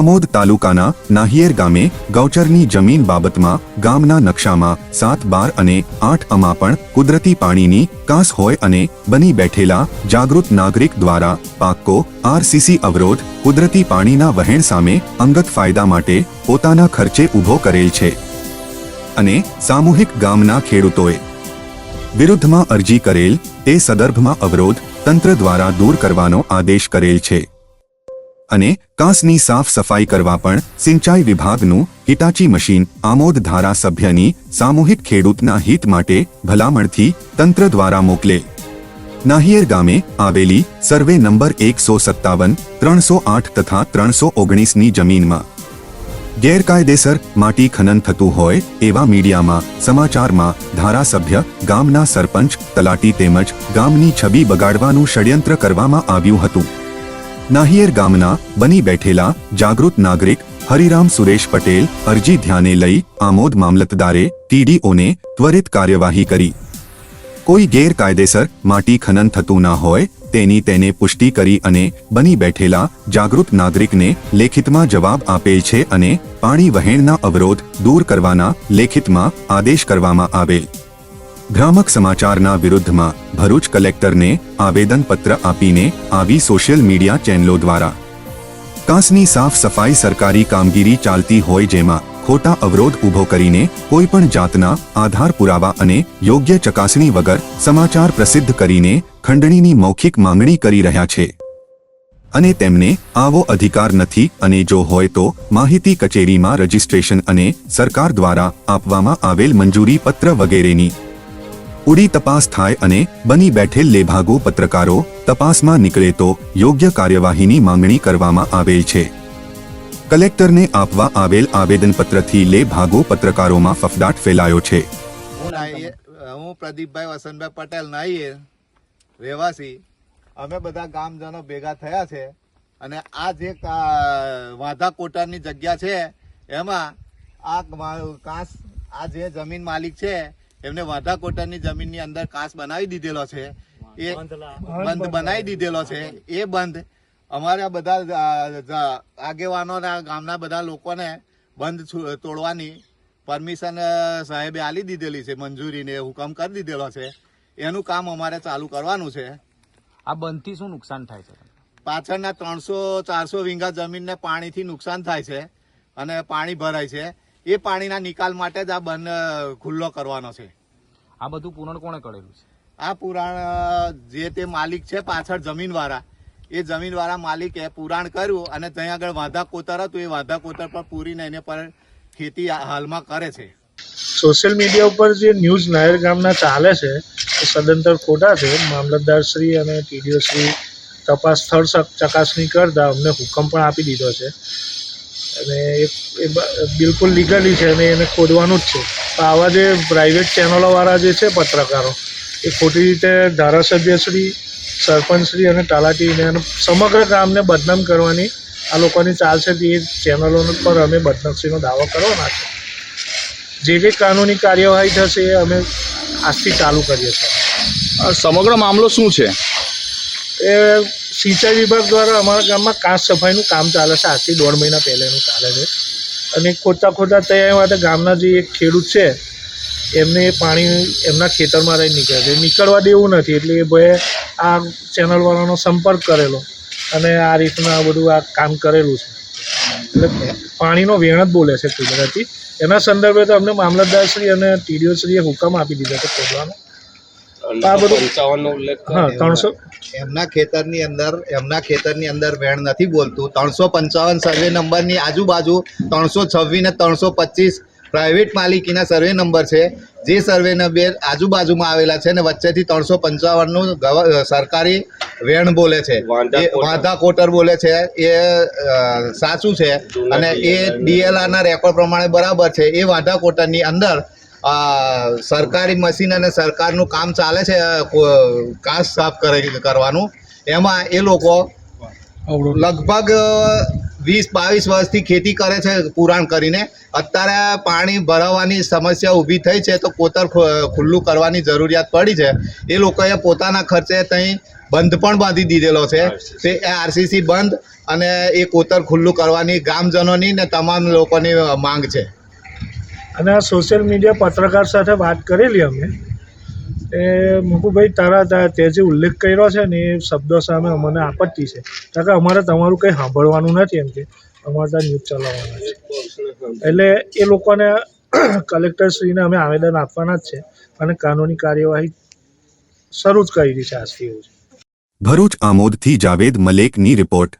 આમોદ તાલુકાના નાહિયેર ગામે ગૌચરની જમીન બાબતમાં ગામના નકશામાં સાત, બાર અને આઠ અમાં પણ કુદરતી પાણીની કાસ હોય અને બની બેઠેલા જાગૃત નાગરિક દ્વારા પાક્કો આરસીસી અવરોધ કુદરતી પાણીના વહેણ સામે અંગત ફાયદા માટે પોતાના ખર્ચે ઊભો કરેલ છે અને સામૂહિક ગામના ખેડૂતોએ વિરુદ્ધમાં અરજી કરેલ તે સંદર્ભમાં અવરોધ તંત્ર દ્વારા દૂર કરવાનો આદેશ કરેલ છે. અને કાંસની સાફ સફાઈ કરવા પણ સિંચાઈ વિભાગનું હિટાચી મશીન આમોદ ધારાસભ્યની સામૂહિક ખેડૂતના હિત માટે ભલામણથી તંત્ર દ્વારા મોકલે. નાહિયેર ગામે આવેલી સર્વે નંબર એકસો સત્તાવન, ત્રણસો આઠ તથા ત્રણસો ઓગણીસની જમીનમાં. ગેરકાયદેસર માટી ખનન થતું હોય એવા મીડિયામાં સમાચારમાં ધારાસભ્ય ગામના સરપંચ તલાટી તેમજ ગામની છબી બગાડવાનું ષડયંત્ર કરવામાં આવ્યું હતું. નાહિયેર ગામના બની બેઠેલા જાગૃત નાગરિક હરિરામ સુરેશ પટેલ અરજી ધ્યાને લઈ આમોદ મામલતદારે ટીડીઓને ત્વરિત કાર્યવાહી કરી. કોઈ ગેરકાયદેસર માટી ખનન થતું ના હોય તેની તેને પુષ્ટિ કરી અને બની બેઠેલા જાગૃત નાગરિકને લેખિતમાં જવાબ આપેલ છે અને પાણી વહેણના અવરોધ દૂર કરવાના લેખિતમાં આદેશ કરવામાં આવેલ. ભ્રામક સમાચારના વિરુદ્ધમાં ભરૂચ કલેક્ટરને આવેદનપત્ર આપીને આવી સોશિયલ મીડિયા ચેનલો દ્વારા. કાસની સાફ સફાઈ સરકારી કામગીરી ચાલતી હોય જેમાં ખોટા અવરોધ ઊભો કરીને કોઈ પણ જાતના આધાર પુરાવા અને યોગ્ય ચકાસણી વગર સમાચાર પ્રસિદ્ધ કરીને ખંડણીની મૌખિક માંગણી કરી રહ્યા છે. અને તેમને આવો અધિકાર નથી અને જો હોય તો માહિતી કચેરીમાં રજિસ્ટ્રેશન અને સરકાર દ્વારા આપવામાં આવેલ મંજૂરી પત્ર વગેરેની ઉડી તપાસ થાય અને બની બેઠેલ લેભાગુ પત્રકારો તપાસમાં નીકળે તો યોગ્ય કાર્યવાહીની માંગણી કરવામાં આવેલ છે. કલેક્ટરને આપવા આવેલ આવેદનપત્રથી લેભાગુ પત્રકારોમાં ફફડાટ ફેલાયો છે. હું પ્રદીપભાઈ વસંતભાઈ પટેલ, નાઈએ, રહેવાસી. અમે બધા ગામજનો ભેગા થયા છે અને આ જે વાધા કોટરની જગ્યા છે, એમાં આ કાંસ, આ જે જમીન માલિક છે એમને વાંધા કોટરની જમીનની અંદર કાસ બનાવી દીધેલો છે. એ બંધ બનાવી દીધેલો છે. એ બંધ અમારા બધા આગેવાનોના આગેવાનો ગામના બધા લોકોને બંધ તોડવાની પરમિશન સાહેબે આલી દીધેલી છે મંજૂરીને હુકમ કરી દીધેલો છે. એનું કામ અમારે ચાલુ કરવાનું છે. આ બંધથી શું નુકસાન થાય છે? પાછળના ત્રણસો ચારસો વીંગા જમીનને પાણીથી નુકસાન થાય છે અને પાણી ભરાય છે. એ પાણીના નિકાલ માટે જ આ બંધ ખુલ્લો કરવાનો છે. આ બધું પૂરણ કોણે કરેલું છે? આ પુરાણ જે તે માલિક છે પાછળ જમીનવાળા એ જમીનવાળા માલિકે પુરાણ કર્યું અને ત્યાં આગળ વાંધા કોતર હતું એ વાંધા કોતર પર પૂરીને એને પર ખેતી હાલમાં કરે છે. સોશિયલ મીડિયા ઉપર જે ન્યૂઝ નાયર ગામના ચાલે છે એ સદંતર ખોટા છે. મામલતદાર શ્રી અને પીડીઓ શ્રી તપાસ સ્થળ ચકાસણી કરતા અમને હુકમ પણ આપી દીધો છે. અને એ બિલકુલ લીગલી છે અને એને ખોદવાનું જ છે. તો આવા જે પ્રાઇવેટ ચેનલોવાળા જે છે પત્રકારો એ ખોટી રીતે ધારાસભ્યશ્રી સરપંચશ્રી અને તલાટીને અને સમગ્ર ગામને બદનામ કરવાની આ લોકોની ચાલ છે તે ચેનલો પર અમે બદનક્ષીનો દાવો કરવાના છે. જે કંઈ કાનૂની કાર્યવાહી થશે એ અમે આજથી ચાલુ કરીએ છીએ. આ સમગ્ર મામલો શું છે? એ સિંચાઈ વિભાગ દ્વારા અમારા ગામમાં કાચ સફાઈનું કામ ચાલે છે. આજથી દોઢ મહિના પહેલાંનું ચાલે છે. અને ખોદતા ખોદતા તૈયાર માટે ગામના જે એક ખેડૂત છે, એમને એ પાણી એમના ખેતરમાં રહી નીકળે છે. નીકળવા દેવું નથી એટલે એ ભાઈએ આ ચેનલવાળાનો સંપર્ક કરેલો અને આ રીતના બધું આ કામ કરેલું છે. એટલે પાણીનો વેણ જ બોલે છે કુદરતી. એના સંદર્ભે તો અમને મામલતદારશ્રી અને ટીડીઓશ્રીએ હુકમ આપી દીધો છે ખોદવાનો. આ બધું હા ત્રણસો એમના ખેતરની અંદર એમના ખેતરની અંદર વેણ નથી બોલતું. ત્રણસો પંચાવન સર્વે નંબરની આજુબાજુ ત્રણસો છવ્વીસ ને ત્રણસો પચીસ પ્રાઇવેટ માલિકીના સર્વે નંબર છે. જે સર્વે નંબર આજુબાજુમાં આવેલા છે ને વચ્ચેથી ત્રણસો પંચાવનનું સરકારી વેણ બોલે છે. એ વાંધા કોટર. બોલે છે. એ સાચું છે. અને એ ડીએલઆરના રેકોર્ડ પ્રમાણે બરાબર છે. એ વાંધા કોટરની અંદર સરકારી મશીન અને સરકારનું કામ ચાલે છે કાચ સાફ કરે કરવાનું. એમાં એ લોકો લગભગ વીસ બાવીસ વર્ષથી ખેતી કરે છે પુરાણ કરીને. અત્યારે પાણી ભરાવાની સમસ્યા ઊભી થઈ છે તો કોતર ખુલ્લું કરવાની જરૂરિયાત પડી છે. એ લોકોએ પોતાના ખર્ચે ત્યાં બંધ પણ બાંધી દીધેલો છે. તે આરસીસી બંધ અને એ કોતર ખુલ્લું કરવાની ગામજનોની ને તમામ લોકોની માંગ છે. અને આ સોશિયલ મીડિયા પત્રકાર સાથે વાત કરેલી અમે. એ મુકુભાઈ, તારા તા- જે ઉલ્લેખ કર્યો છે ને, એ શબ્દો સામે અમને આપત્તિ છે. કારણ કે અમારે તમારું કંઈ સાંભળવાનું નથી એમ કે, અમારે ત્યાં ન્યૂઝ ચલાવવાના છે. એટલે એ લોકોને કલેક્ટરશ્રીને અમે આવેદન આપવાના જ છે. અને કાનૂની કાર્યવાહી શરૂ જ કરી છે આજથી એવું ભરૂચ આમોદથી જાવેદ મલેકની રિપોર્ટ